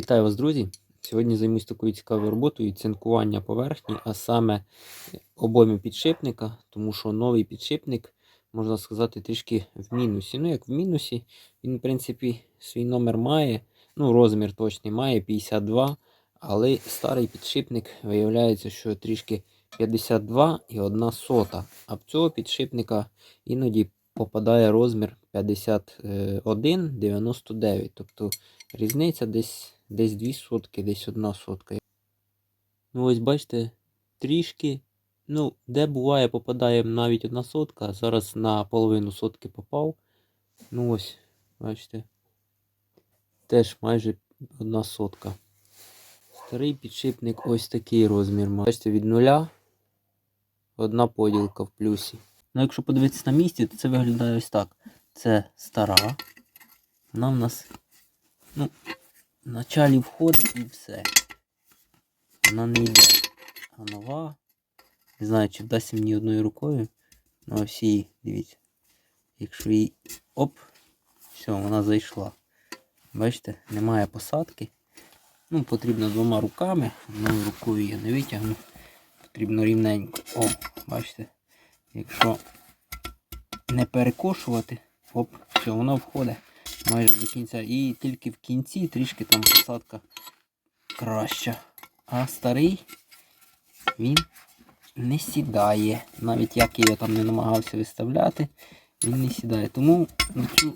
Вітаю вас, друзі! Сьогодні займусь такою цікавою роботою цинкування поверхні, а саме обойми підшипника, тому що новий підшипник, можна сказати, трішки в мінусі. Ну, як в мінусі, він, в принципі, свій номер має, ну, розмір точний має 52, але старий підшипник виявляється, що трішки 52 і 1 сота. А в цього підшипника іноді попадає розмір 51,99. Тобто різниця десь десь 2 сотки, десь 1 сотка. Ну ось бачите, трішки, ну, де буває, попадає навіть 1 сотка, зараз на половину сотки попав. Ну ось, бачите, теж майже 1 сотка. Старий підшипник ось такий розмір. Бачите, від нуля одна поділка в плюсі. Ну, якщо подивитися на місці, то це виглядає ось так. Це стара. Вона в нас, ну, в началі входить і все. Вона не йде. А нова. Не знаю, чи вдасться мені одною рукою. Ну її, дивіться. Якщо її... Оп! Все, вона зайшла. Бачите, немає посадки. Ну, потрібно двома руками. Одною рукою я не витягну. Потрібно рівненько. О, бачите. Якщо не перекошувати, оп, все, воно входить майже до кінця. І тільки в кінці трішки там посадка краща. А старий він не сідає. Навіть як я там не намагався виставляти, він не сідає. Тому на цю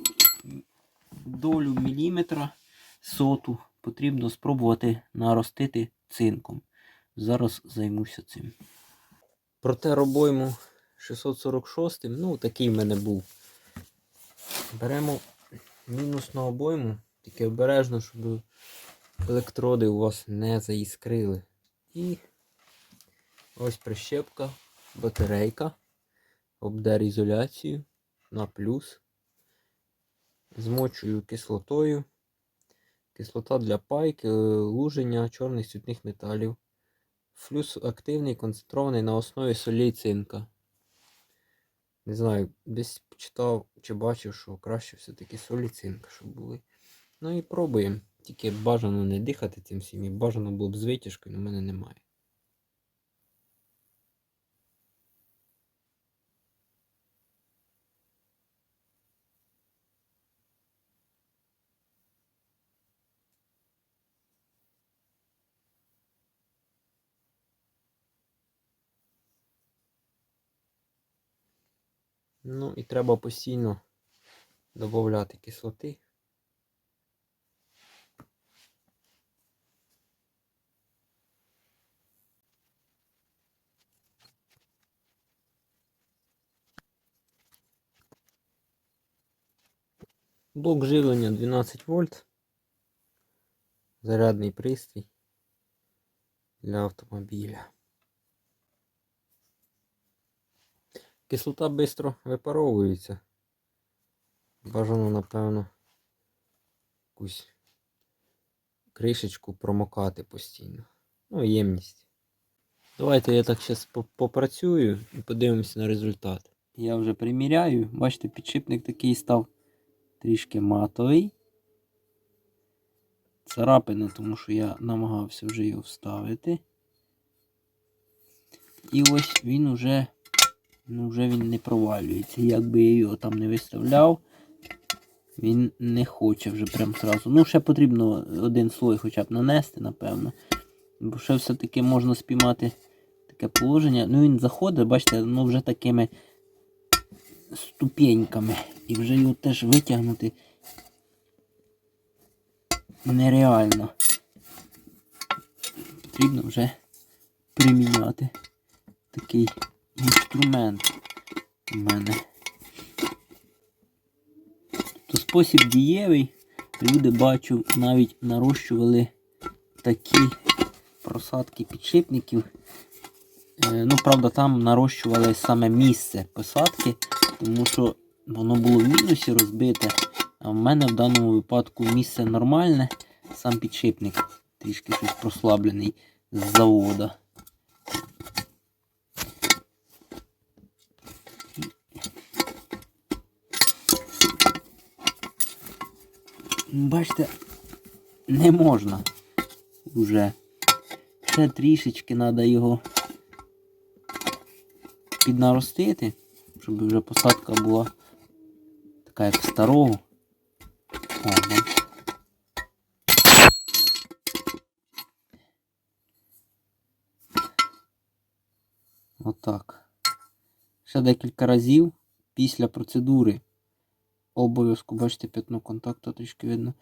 долю міліметра соту потрібно спробувати наростити цинком. Зараз займуся цим. Проте робойму 646, ну такий в мене був. Беремо мінусну обойму, тільки обережно, щоб електроди у вас не заіскрили. І ось прищепка, батарейка, обдер ізоляцію на плюс. Змочую кислотою. Кислота для пайки, луження чорних цвітних металів. Флюс активний, концентрований на основі солі цинка. Не знаю, десь читав чи бачив, що краще все-таки солі цинка, щоб були. Ну і пробуємо. Тільки бажано не дихати цим всім. І бажано було б з витяжкою, але в мене немає. Ну і треба постійно додати кислоти. Блок живлення 12 вольт. Зарядний пристрій для автомобіля. Кислота швидко випаровується. Бажано, напевно, якусь кришечку промокати постійно. Ну, ємність. Давайте я так зараз попрацюю і подивимося на результат. Я вже приміряю. Бачите, підшипник такий став трішки матовий. Царапини, тому що я намагався вже його вставити. І ось він уже ну вже він не провалюється. Якби я його там не виставляв, він не хоче вже прям зразу. Ну, ще потрібно один слой хоча б нанести, напевно. Бо ще все-таки можна спіймати таке положення. Ну він заходить, бачите, ну вже такими ступеньками. І вже його теж витягнути нереально. Потрібно вже приміняти такий інструмент у мене. То спосіб дієвий. Люди бачу навіть нарощували такі просадки підшипників. Е, ну, правда, там нарощували саме місце посадки, тому що воно було в мінусі розбите. А в мене в даному випадку місце нормальне, сам підшипник трішки щось прослаблений з завода. Бачите, не можна вже. Ще трішечки треба його піднаростити, щоб вже посадка була така як старого. О. Отак. Ще декілька разів після процедури. Обов'язково, бачите, п'ятно контакту трішки видно.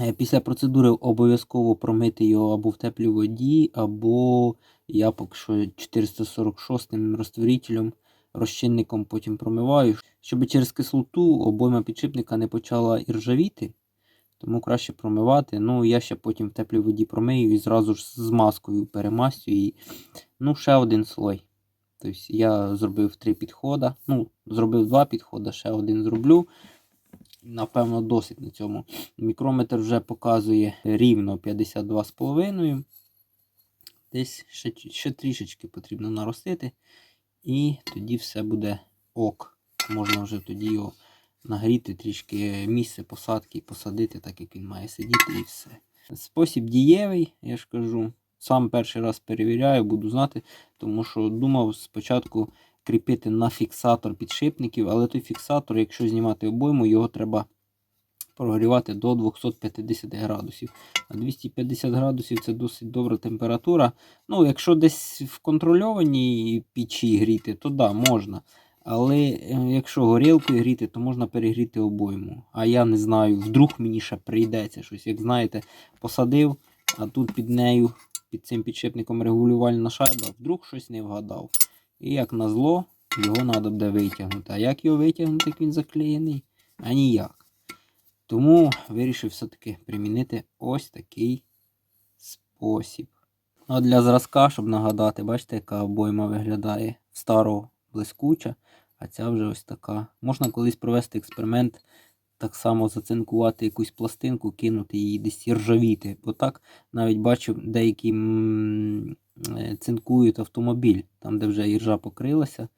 Е, Після процедури обов'язково промити його або в теплій воді, або я поки що 446 розтворителем, розчинником потім промиваю, щоб через кислоту обойма підшипника не почала іржавіти. Тому краще промивати. Ну, я ще потім в теплій воді промию і зразу ж з маскою перемастю і ну, ще один слой. Тобто я зробив три підходи. Ну, зробив два підходи, ще один зроблю. Напевно, досить на цьому. Мікрометр вже показує рівно 52,5. Десь ще, ще трішечки потрібно наростити. І тоді все буде ок. Можна вже тоді його нагріти трішки місце посадки і посадити, так як він має сидіти, і все. Спосіб дієвий, я ж кажу. Сам перший раз перевіряю, буду знати, тому що думав спочатку кріпити на фіксатор підшипників, але той фіксатор, якщо знімати обойму, його треба прогрівати до 250 градусів. А 250 градусів це досить добра температура. Ну, якщо десь в контрольованій печі гріти, то да, можна. Але е, якщо горілкою гріти, то можна перегріти обойму. А я не знаю, вдруг мені ще прийдеться щось. Як знаєте, посадив, а тут під нею, під цим підшипником регулювальна шайба, вдруг щось не вгадав. І як назло, його треба буде витягнути. А як його витягнути, як він заклеєний? А ніяк. Тому вирішив все-таки примінити ось такий спосіб. Ну, а для зразка, щоб нагадати, бачите, яка обойма виглядає старого блискуча, а ця вже ось така. Можна колись провести експеримент, так само зацинкувати якусь пластинку, кинути її десь і ржавіти. Бо так навіть бачив, деякі е, цинкують автомобіль, там, де вже іржа покрилася.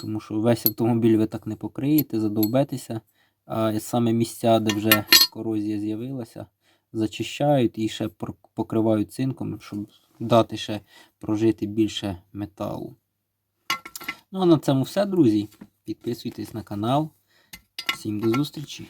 Тому що весь автомобіль ви так не покриєте, задовбетеся. А саме місця, де вже корозія з'явилася, зачищають і ще покривають цинком, щоб дати ще прожити більше металу. Ну а на цьому все, друзі. Підписуйтесь на канал. Всім до зустрічі!